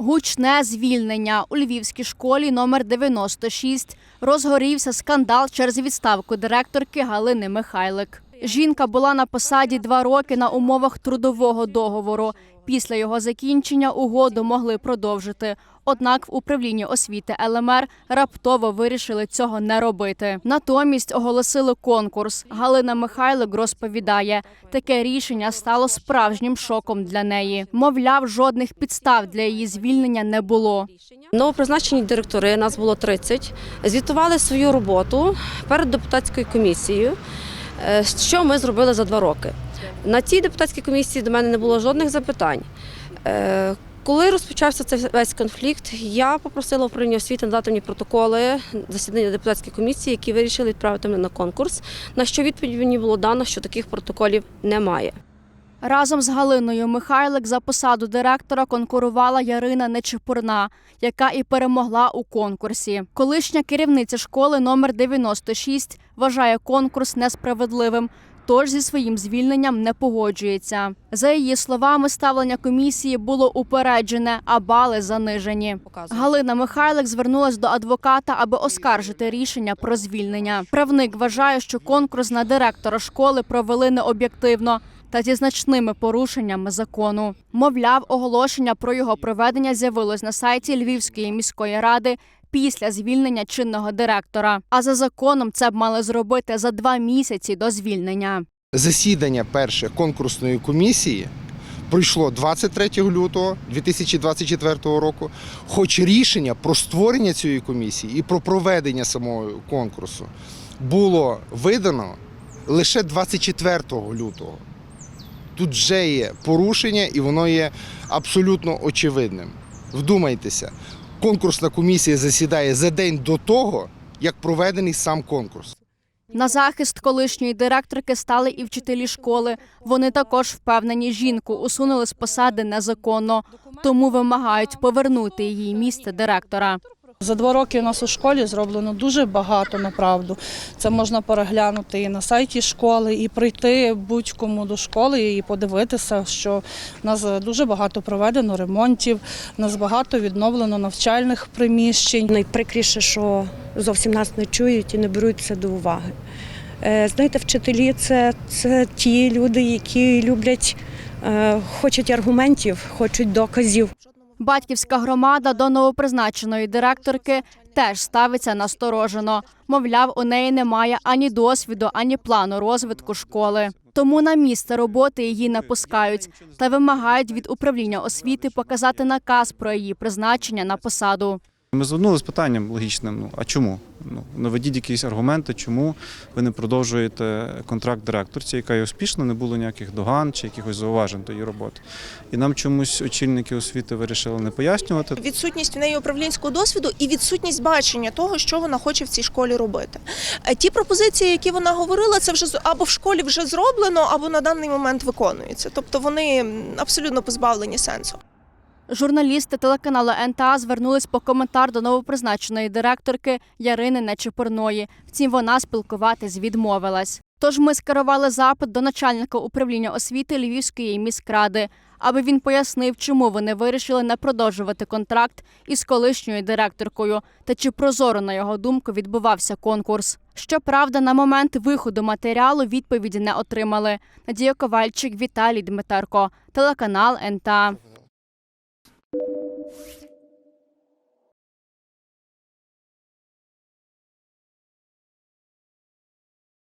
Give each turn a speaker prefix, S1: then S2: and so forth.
S1: Гучне звільнення у львівській школі номер 96 розгорівся скандал через відставку директорки Галини Михайлик. Жінка була на посаді два роки на умовах трудового договору. Після його закінчення угоду могли продовжити. Однак в управлінні освіти ЛМР раптово вирішили цього не робити. Натомість оголосили конкурс. Галина Михайлик розповідає, таке рішення стало справжнім шоком для неї. Мовляв, жодних підстав для її звільнення не було.
S2: Новопризначені директори, нас було 30, звітували свою роботу перед депутатською комісією, що ми зробили за два роки. На цій депутатській комісії до мене не було жодних запитань. Е, Коли розпочався цей весь конфлікт, я попросила управління освіти надати мені протоколи засідання депутатської комісії, які вирішили відправити мене на конкурс. На що відповідь мені було дано, що таких протоколів немає.
S1: Разом з Галиною Михайлик за посаду директора конкурувала Ярина Нечепурна, яка і перемогла у конкурсі. Колишня керівниця школи номер 96 вважає конкурс несправедливим. Тож зі своїм звільненням не погоджується. За її словами, ставлення комісії було упереджене, а бали занижені. Галина Михайлик звернулась до адвоката, аби оскаржити рішення про звільнення. Правник вважає, що конкурс на директора школи провели необ'єктивно та зі значними порушеннями закону. Мовляв, оголошення про його проведення з'явилось на сайті Львівської міської ради. Після звільнення чинного директора, а за законом це б мали зробити за два місяці до звільнення.
S3: Засідання перше конкурсної комісії пройшло 23 лютого 2024 року. Хоч рішення про створення цієї комісії і про проведення самого конкурсу було видано лише 24 лютого. Тут вже є порушення, і воно є абсолютно очевидним. Вдумайтеся, конкурсна комісія засідає за день до того, як проведений сам конкурс.
S1: На захист колишньої директорки стали і вчителі школи. Вони також впевнені, жінку усунули з посади незаконно, тому вимагають повернути її місце директора.
S4: За два роки у нас у школі зроблено дуже багато направду. Це можна переглянути і на сайті школи, і прийти будь-кому до школи і подивитися, що в нас дуже багато проведено ремонтів, в нас багато відновлено навчальних приміщень.
S5: Найприкріше, що зовсім нас не чують і не беруть це до уваги. Е, Знаєте, вчителі це, це ті люди, які люблять, е, хочуть аргументів, хочуть доказів.
S1: Батьківська громада до новопризначеної директорки теж ставиться насторожено. Мовляв, у неї немає ані досвіду, ані плану розвитку школи. Тому на місце роботи її не пускають та вимагають від управління освіти показати наказ про її призначення на посаду.
S6: Ми звернулися з питанням логічним: ну а чому? Ну наведіть якісь аргументи, чому ви не продовжуєте контракт директорці, яка є успішна, не було ніяких доган чи якихось зауважень до її роботи. І нам чомусь очільники освіти вирішили не пояснювати.
S7: відсутність в неї управлінського досвіду і відсутність бачення того, що вона хоче в цій школі робити. Е, Ті пропозиції, які вона говорила, це вже або в школі вже зроблено, або на даний момент виконується. Тобто вони абсолютно позбавлені сенсу.
S1: Журналісти телеканалу НТА звернулись по коментар до новопризначеної директорки Ярини Нечепорної. Втім, вона спілкуватись відмовилась. Тож ми скерували запит до начальника управління освіти Львівської міськради, аби він пояснив, чому вони вирішили не продовжувати контракт із колишньою директоркою та чи прозоро, на його думку, відбувався конкурс. Щоправда, на момент виходу матеріалу відповіді не отримали. Надія Ковальчик, Віталій Дмитерко, телеканал НТА. you